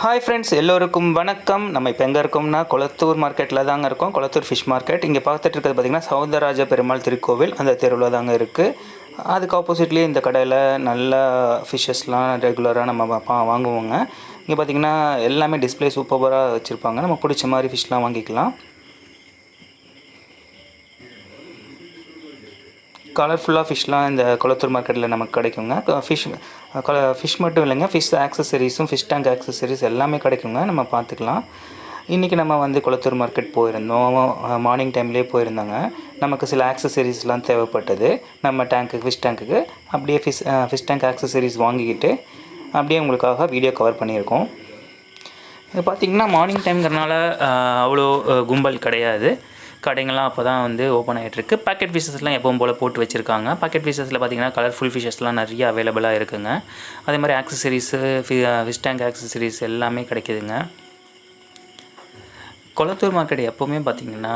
Hi friends எல்லோருக்கும் வணக்கம். நம்ம இப்போ எங்கே இருக்கோம்னா கொளத்தூர் மார்க்கெட்டில் தாங்க இருக்கோம். கொளத்தூர் ஃபிஷ் மார்க்கெட் இங்கே பார்த்துட்டு இருக்கிறது பார்த்திங்கன்னா சௌந்தரராஜ பெருமாள் திருக்கோவில். அந்த தெருவில் தாங்க இருக்குது அதுக்கு ஆப்போசிட்லேயே இந்த கடையில் நல்ல ஃபிஷ்ஷஸ்லாம் ரெகுலராக நம்ம வா- வாங்குவோங்க. இங்கே பார்த்திங்கன்னா எல்லாமே டிஸ்ப்ளே சூப்பராக வச்சுருப்பாங்க. நம்ம பிடிச்ச மாதிரி ஃபிஷ்லாம் வாங்கிக்கலாம். கலர்ஃபுல்லாக ஃபிஷ்லாம் இந்த குளத்தூர் மார்க்கெட்டில் நமக்கு கிடைக்குங்க. ஃபிஷ் ஃபிஷ் மட்டும் இல்லைங்க ஃபிஷ் ஆக்சசரிஸும் ஃபிஷ் டேங்க் ஆக்சசரிஸ் எல்லாமே கிடைக்குங்க. நம்ம பார்த்துக்கலாம். இன்றைக்கி நம்ம வந்து குளத்தூர் மார்க்கெட் போயிருந்தோம். மார்னிங் டைம்லேயே போயிருந்தாங்க. நமக்கு சில ஆக்சசரிஸ்லாம் தேவைப்பட்டது. நம்ம டேங்க்கு ஃபிஷ் டேங்க்குக்கு அப்படியே ஃபிஷ் ஃபிஷ் டேங்க் ஆக்சசரிஸ் வாங்கிக்கிட்டு அப்படியே உங்களுக்காக வீடியோ கவர் பண்ணியிருக்கோம். இது பார்த்திங்கன்னா மார்னிங் டைம்ங்கிறனால அவ்வளோ கும்பல் கிடையாது. கடைங்கள்லாம் அப்போ தான் வந்து ஓப்பன் ஆகிட்டுருக்கு பாக்கெட் ஃபிஷஸ்லாம் எப்பவும் போல் போட்டு வச்சுருக்காங்க. பாக்கெட் ஃபிஷஸில் பார்த்தீங்கன்னா கலர்ஃபுல் ஃபிஷஸ்லாம் நிறைய அவைலபிளாக இருக்குங்க. அதே மாதிரி ஆக்சசரிஸு ஃபிஷ் டேங்க் ஆக்சசரிஸ் எல்லாமே கிடைக்குதுங்க. கொளத்தூர் மார்க்கெட் எப்போவுமே பார்த்திங்கன்னா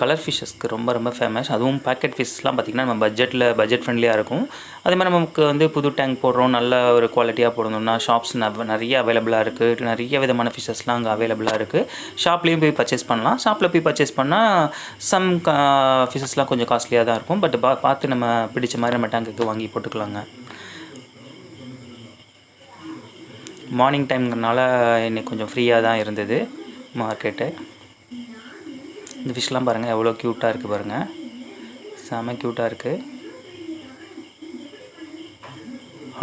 கலர் ஃபிஷ்ஷஸ்க்கு ரொம்ப ரொம்ப ஃபேமஸ் அதுவும் பேக்கெட் ஃபிஷ்லாம் பார்த்திங்கன்னா நம்ம பட்ஜெட்டில் பட்ஜெட் ஃப்ரெண்ட்லியாக இருக்கும். அதே மாதிரி நமக்கு வந்து புது டேங்க் போடுறோம் நல்ல ஒரு குவாலிட்டியாக போடணும்னா ஷாப்ஸ் நிறைய அவைலபிளாக இருக்குது நிறைய விதமான ஃபிஷ்ஷஸ்லாம் அங்கே அவைலபிளாக இருக்குது ஷாப்லேயும் போய் பர்ச்சேஸ் பண்ணலாம். ஷாப்பில் போய் பர்ச்சேஸ் பண்ணால் சம் ஃபிஷ்ஷஸ்லாம் கொஞ்சம் காஸ்ட்லியாக தான் இருக்கும். பட் பா பார்த்து நம்ம பிடிச்ச மாதிரி நம்ம டேங்குக்கு வாங்கி போட்டுக்கலாங்க. மார்னிங் டைம்ங்கிறனால இன்னைக்கு கொஞ்சம் ஃப்ரீயாக தான் இருந்தது மார்க்கெட்டு இந்த ஃபிஷ்லாம் பாருங்கள் எவ்வளோ க்யூட்டாக இருக்குது பாருங்கள் செம க்யூட்டாக இருக்குது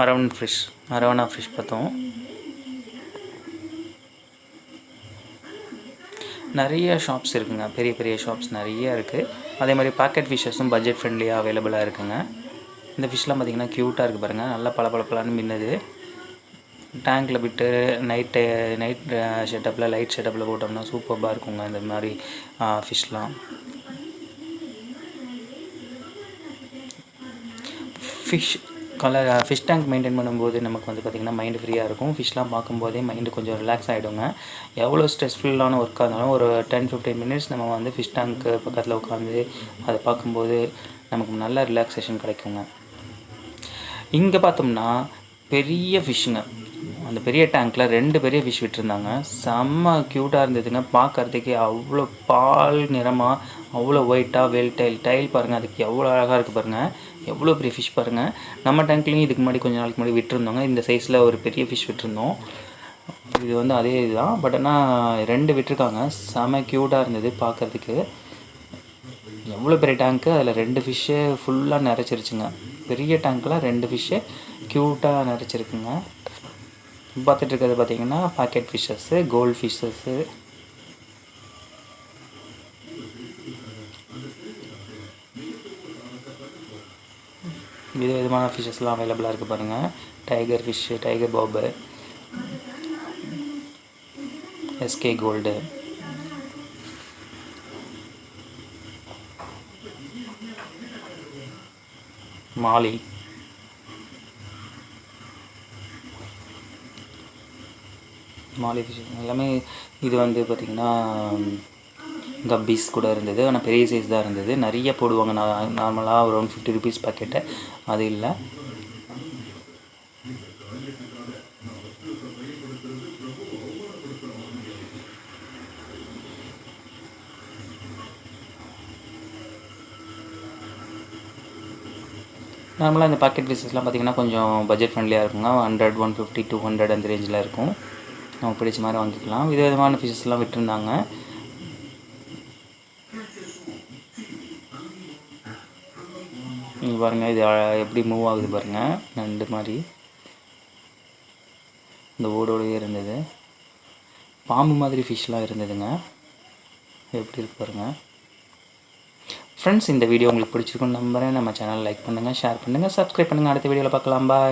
அரவண் ஃபிஷ் அரவணா ஃபிஷ் பார்த்தோம். நிறைய ஷாப்ஸ் இருக்குங்க பெரிய பெரிய ஷாப்ஸ் நிறைய இருக்குது அதே மாதிரி பாக்கெட் ஃபிஷ்ஷஸும் பட்ஜெட் ஃப்ரெண்ட்லியாக அவைலபிளாக இருக்குங்க. இந்த ஃபிஷ்லாம் பார்த்திங்கன்னா க்யூட்டாக இருக்குது பாருங்கள் நல்லா பளபளப்பலான்னு மின்னுது. டேங்க்கில் விட்டு நைட்டு நைட் செட்டப்பில் லைட் செட்டப்பில் போட்டோம்னா சூப்பராக இருக்குங்க இந்த மாதிரி ஃபிஷ்லாம் fish colour fish tank maintain பண்ணும்போது நமக்கு வந்து பார்த்திங்கன்னா மைண்டு ஃப்ரீயாக இருக்கும். ஃபிஷ்லாம் பார்க்கும்போதே மைண்டு கொஞ்சம் ரிலாக்ஸ் ஆகிடுங்க எவ்வளோ ஸ்ட்ரெஸ்ஃபுல்லான ஒர்க்காக இருந்தாலும் ஒரு டென் ஃபிஃப்டீன் மினிட்ஸ் நம்ம வந்து ஃபிஷ் டேங்க்கு பக்கத்தில் உட்காந்து அதை பார்க்கும்போது நமக்கு நல்ல ரிலாக்ஸேஷன் கிடைக்குங்க. இங்கே பார்த்தோம்னா பெரிய ஃபிஷ்ஷுங்க அந்த பெரிய டேங்க்கில் ரெண்டு பெரிய ஃபிஷ் விட்டுருந்தாங்க. செம்ம க்யூட்டாக இருந்ததுங்க. பார்க்கறதுக்கே அவ்வளோ பால் நிறமாக அவ்வளோ ஒயிட்டாக வெல் டைல் டைல் பாருங்கள் அதுக்கு எவ்வளோ அழகாக இருக்குது பாருங்கள் எவ்வளோ பெரிய ஃபிஷ் பாருங்கள் நம்ம டேங்க்லேயும் இதுக்கு முன்னாடி கொஞ்ச நாளைக்கு முன்னாடி விட்டுருந்தோங்க. இந்த சைஸில் ஒரு பெரிய ஃபிஷ் விட்டுருந்தோம். இது வந்து அதே இதுதான். பட் ஆனால் ரெண்டு விட்டுருக்காங்க. செம க்யூட்டாக இருந்தது பார்க்கறதுக்கு. எவ்வளோ பெரிய டேங்க்கு அதில் ரெண்டு ஃபிஷ்ஷு ஃபுல்லாக நிறைச்சிருச்சுங்க. பெரிய டேங்க்கில் ரெண்டு ஃபிஷ்ஷு க்யூட்டாக நிறைச்சிருக்குங்க. பார்த்துட்டு இருக்கிறது பார்த்தீங்கன்னா பாக்கெட் ஃபிஷ்ஷஸ்ஸு கோல்ட் ஃபிஷ்ஷஸ்ஸு வித விதமான ஃபிஷ்ஷஸ்லாம் அவைலபிளாக இருக்குது பாருங்கள் டைகர் ஃபிஷ்ஷு டைகர் பாபு எஸ்கே கோல்டு மாலி. மாலி எல்லாமே இது வந்து பார்த்திங்கன்னா கப்பீஸ் கூட இருந்தது. ஆனால் பெரிய சைஸ் தான் இருந்தது. நிறைய போடுவாங்க. நான் நார்மலாக ஒரு ஒன் ஃபிஃப்டி ருபீஸ் பாக்கெட்டு அது இல்லை. நார்மலாக இந்த பாக்கெட் பீசஸ்லாம் பார்த்திங்கன்னா கொஞ்சம் பட்ஜெட் ஃப்ரெண்ட்லியாக இருக்குங்க. Hundred one fifty two hundred அந்த ரேஞ்சில் இருக்கும். நமக்கு பிடிச்ச மாதிரி வாங்கிக்கலாம். வித விதமான ஃபிஷஸ்லாம் விட்டுருந்தாங்க. நீங்கள் பாருங்கள் இது எப்படி மூவ் ஆகுது பாருங்கள் நண்டு மாதிரி. இந்த ஓடோடவே இருந்தது. பாம்பு மாதிரி ஃபிஷ்லாம் இருந்ததுங்க. எப்படி இருக்கு பாருங்கள் ஃப்ரெண்ட்ஸ் இந்த வீடியோ உங்களுக்கு பிடிச்சிருக்குன்னு நம்புகிறேன் நம்ம சேனல் லைக் பண்ணுங்கள் ஷேர் பண்ணுங்கள் சப்ஸ்கிரைப் பண்ணுங்கள் அடுத்த வீடியோவில் பார்க்கலாம். பாய்